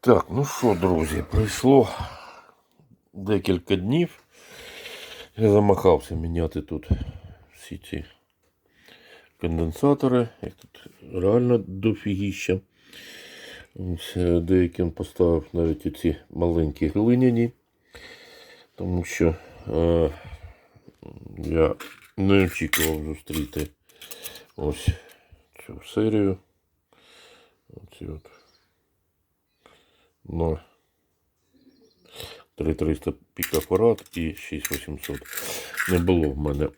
Так, ну що, друзі, пройшло декілька днів. Я замахався міняти тут всі ці конденсатори. Їх тут реально дофігіща. Е, Деяким поставив навіть оці маленькі глиняні, тому що е, я не очікував зустріти ось цю серію. Оці от. На 3300 пікапарат і 6800. Не було в мене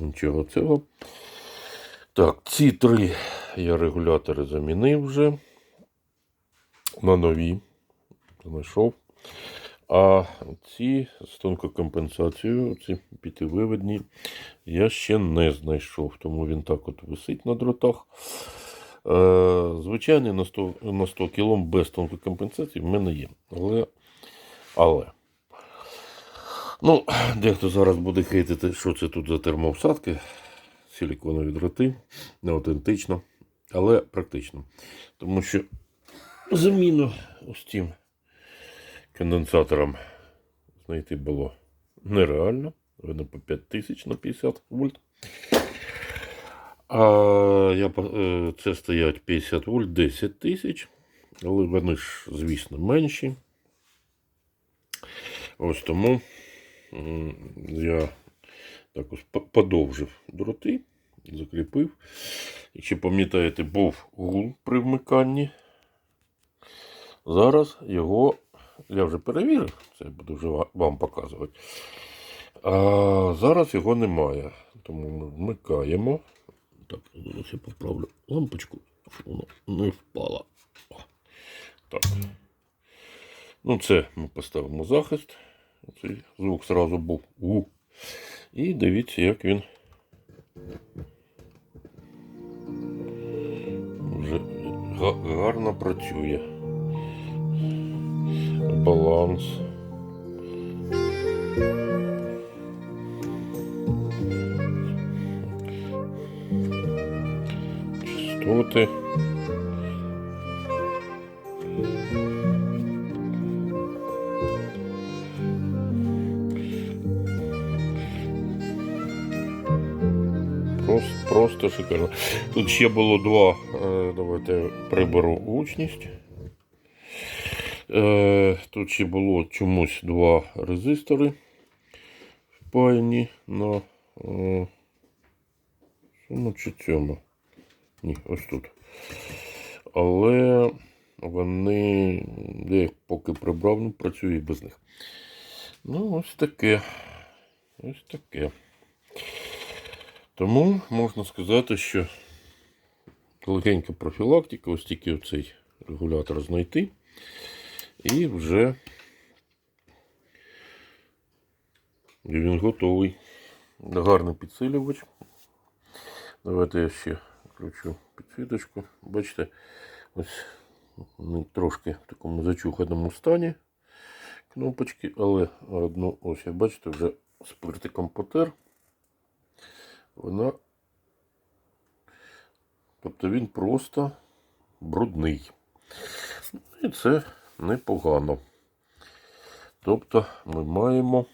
нічого цього. Так, ці три я регулятори замінив вже на нові. Знайшов. А ці з тонкокомпенсацією, ці п'ятививодні, я ще не знайшов, тому він так от висить на дротах. Е, Звичайний на 100, на 100 кілом без тонкокомпенсації в мене є. Але, але. Ну, дехто зараз буде хейтити, що це тут за термовсадки, силіконові дроти, не аутентично, але практично. Тому що заміну ось цим конденсатором знайти було нереально. Вони по 5000 на 50 вольт. А я, е, це стоять 50 вольт 10 тисяч, але вони ж, звісно, менші. Ось тому я так ось подовжив дроти, закріпив. Якщо пам'ятаєте, був гул при вмиканні. Зараз його я вже перевірив, це я буду вже вам показувати. А зараз його немає. Тому ми вмикаємо. Так, зараз я поправлю лампочку, щоб вона не впала. Так. Ну, це ми поставимо захист. Цей звук зразу був у. І дивіться, як він вже гарно працює. Баланс. Частоти. Просто, просто шикарно. Тут ще було два. е, Давайте приберу гучність. Е, Тут ще було чомусь два резистори впаяні на е, цьому чи цьому. Ні, ось тут. Але вони, я їх поки прибрав, ну, працюю і без них. Ну, ось таке. Ось таке. Тому можна сказати, що легенька профілактика, ось тільки оцей регулятор знайти. І вже він готовий. Гарний підсилювач. Давайте я ще включу підсвіточку. Бачите, ось вони трошки в такому зачуханому стані кнопочки, але одну ось я бачите, вже спиртиком потер. Вона. Тобто він просто брудний. І це непогано. Тобто ми маємо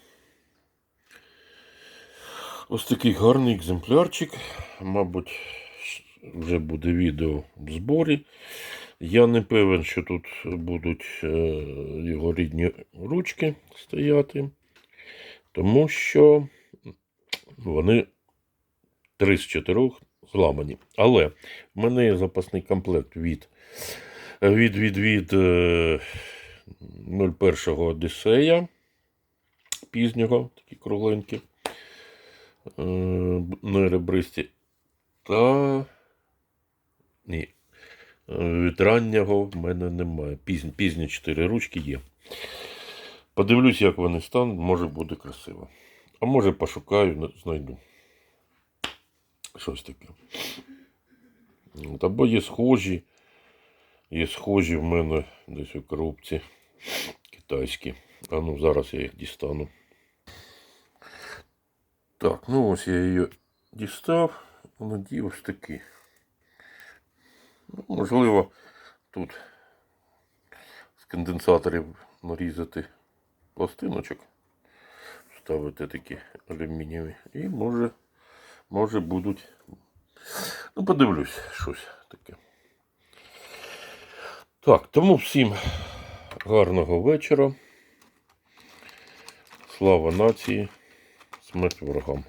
ось такий гарний екземплярчик. Мабуть, вже буде відео в зборі. Я не певен, що тут будуть е, його рідні ручки стояти, тому що вони три з чотирьох зламані. Але в мене є запасний комплект від від, від, від е, 01 Одіссея пізнього, такі кругленькі, е, неребристі. Та ні. е, Від раннього в мене немає. Пізні, пізні 4 ручки є. Подивлюсь, як вони стануть, може буде красиво. А може пошукаю, знайду. Щось таке. От, Або є схожі. Є схожі в мене десь у коробці китайські. А ну зараз я їх дістану. Так, ну ось я її дістав. Вона ось такі. Ну, можливо, тут з конденсаторів нарізати пластиночок, ставити такі алюмінієві. І може, може будуть. Ну, подивлюсь, щось таке. Так, тому всім гарного вечора. Слава нації, смерть ворогам.